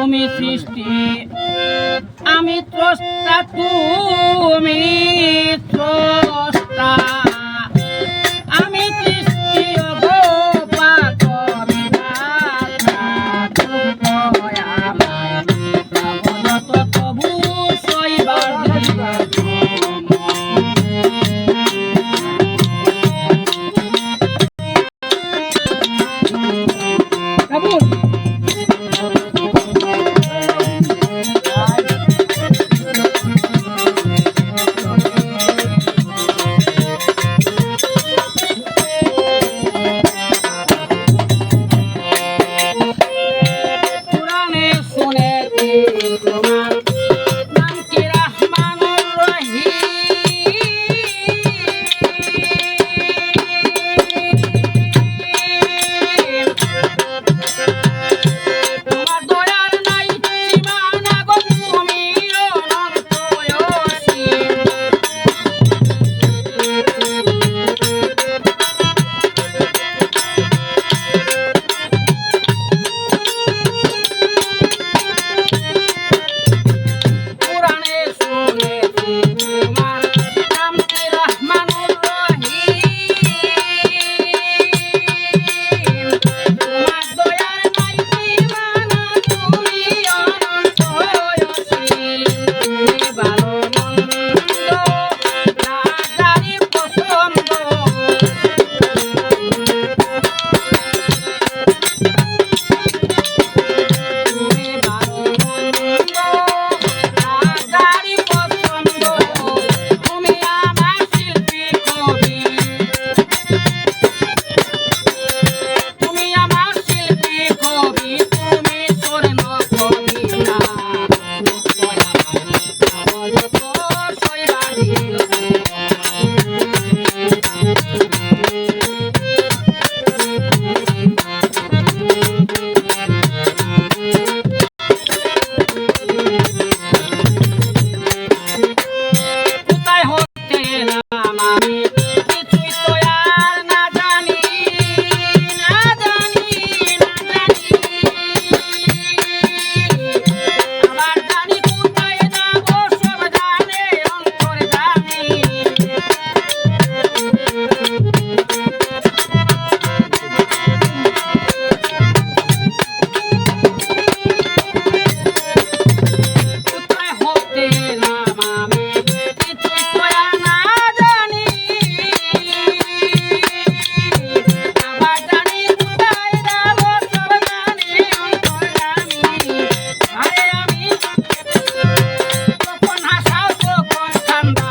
তুমি সৃষ্টি আমি ত্রষ্টা তুমি ত্রষ্টা আমি সৃষ্টি তবু শৈবার Kabul.